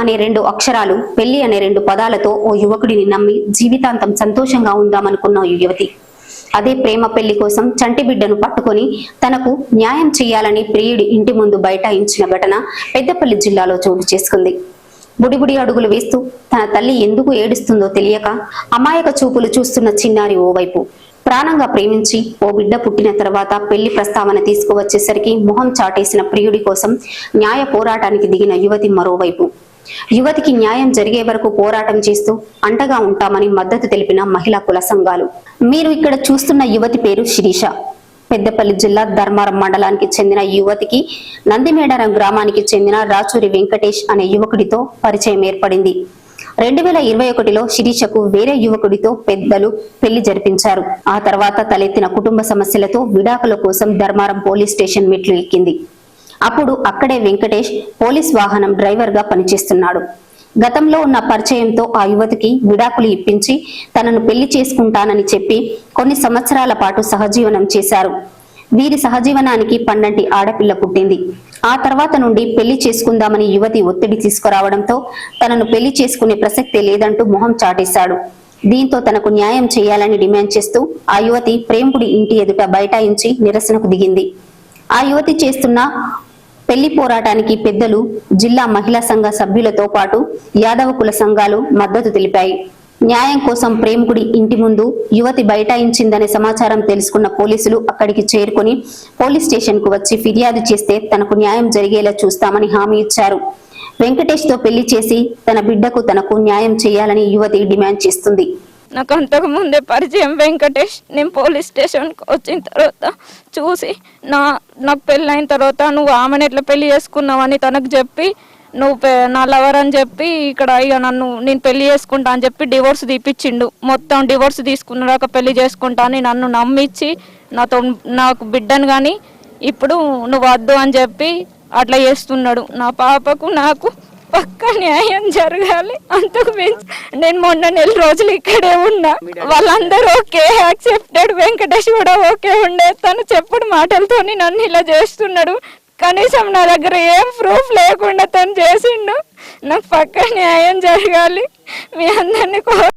అనే రెండు అక్షరాలు పెళ్ళి అనే రెండు పదాలతో ఓ యువకుడిని నమ్మి జీవితాంతం సంతోషంగా ఉందామనుకున్న యువతి. అదే ప్రేమ పెళ్ళి కోసం చంటి బిడ్డను పట్టుకొని తనకు న్యాయం చేయాలని ప్రియుడి ఇంటి ముందు బైఠాయించిన ఘటన పెద్దపల్లి జిల్లాలో చోటు చేసుకుంది. బుడిబుడి అడుగులు వేస్తూ తన తల్లి ఎందుకు ఏడుస్తుందో తెలియక అమాయక చూపులు చూస్తున్న చిన్నారి ఓవైపు ప్రాణంగా ప్రేమించి ఓ బిడ్డ పుట్టిన తర్వాత పెళ్ళి ప్రస్తావన తీసుకువచ్చేసరికి మొహం చాటేసిన ప్రియుడి కోసం న్యాయ పోరాటానికి దిగిన యువతి మరోవైపు. యువతికి న్యాయం జరిగే వరకు పోరాటం చేస్తూ అండగా ఉంటామని మద్దతు తెలిపిన మహిళా కుల సంఘాలు. మీరు ఇక్కడ చూస్తున్న యువతి పేరు శిరీష. పెద్దపల్లి జిల్లా ధర్మారం మండలానికి చెందిన యువతికి నందిమేడారం గ్రామానికి చెందిన రాచూరి వెంకటేష్ అనే యువకుడితో పరిచయం ఏర్పడింది. రెండు వేల ఇరవై ఒకటిలో శిరీషకు వేరే యువకుడితో పెద్దలు పెళ్ళి జరిపించారు. ఆ తర్వాత తలెత్తిన కుటుంబ సమస్యలతో విడాకుల కోసం ధర్మారం పోలీస్ స్టేషన్ మెట్లు ఎక్కింది అప్పుడు అక్కడే వెంకటేష్ పోలీస్ వాహనం డ్రైవర్గా పనిచేస్తున్నాడు. గతంలో ఉన్న పరిచయంతో ఆ యువతికి విడాకులు ఇప్పించి తనను పెళ్ళి చేసుకుంటానని చెప్పి కొన్ని సంవత్సరాల పాటు సహజీవనం చేశారు. వీరి సహజీవనానికి పన్నంటి ఆడపిల్ల పుట్టింది. ఆ తర్వాత నుండి పెళ్ళి చేసుకుందామని యువతి ఒత్తిడి తీసుకురావడంతో తనను పెళ్ళి చేసుకునే ప్రసక్తే లేదంటూ మొహం చాటేశాడు. దీంతో తనకు న్యాయం చేయాలని డిమాండ్ చేస్తూ ఆ యువతి ప్రేముడి ఇంటి ఎదుట బైఠాయించి నిరసనకు దిగింది. ఆ యువతి చేస్తున్న పెళ్ళి పోరాటానికి పెద్దలు జిల్లా మహిళా సంఘ సభ్యులతో పాటు యాదవ కుల సంఘాలు మద్దతు తెలిపాయి. న్యాయం కోసం ప్రేమికుడి ఇంటి ముందు యువతి బైఠాయించిందనే సమాచారం తెలుసుకున్న పోలీసులు అక్కడికి చేరుకుని పోలీస్ స్టేషన్కు వచ్చి ఫిర్యాదు చేస్తే తనకు న్యాయం జరిగేలా చూస్తామని హామీ ఇచ్చారు. వెంకటేష్తో పెళ్ళి చేసి తన బిడ్డకు తనకు న్యాయం చేయాలని యువతి డిమాండ్ చేస్తుంది. నాకు అంతకు ముందే పరిచయం వెంకటేష్. నేను పోలీస్ స్టేషన్కి వచ్చిన తర్వాత చూసి నా నాకు పెళ్ళైన తర్వాత నువ్వు ఆమెను ఎట్లా పెళ్ళి చేసుకున్నావని తనకు చెప్పి నువ్వు పె- నా లవర్ అని చెప్పి ఇక్కడ ఇక నన్ను నేను పెళ్ళి చేసుకుంటా అని చెప్పి డివోర్స్ తీపిచ్చిండు. మొత్తం డివోర్స్ తీసుకున్నాక పెళ్ళి చేసుకుంటా అని నన్ను నమ్మించి నాతో నాకు బిడ్డను కానీ ఇప్పుడు నువ్వు వద్దు అని చెప్పి అట్లా చేస్తున్నాడు. నా పాపకు నాకు పక్క న్యాయం జరగాలి. అంతకు మించి నేను మొన్న నెల రోజులు ఇక్కడే ఉన్నా. వాళ్ళందరూ ఓకే యాక్సెప్టెడ్ వెంకటేష్ కూడా ఓకే ఉండే తను చెప్పుడు మాటలతోని నన్ను ఇలా చేస్తున్నాడు. కనీసం నా దగ్గర ఏం ప్రూఫ్ లేకుండా తను చేసిండు. నాకు పక్క న్యాయం జరగాలి. మీ అందరినీ కో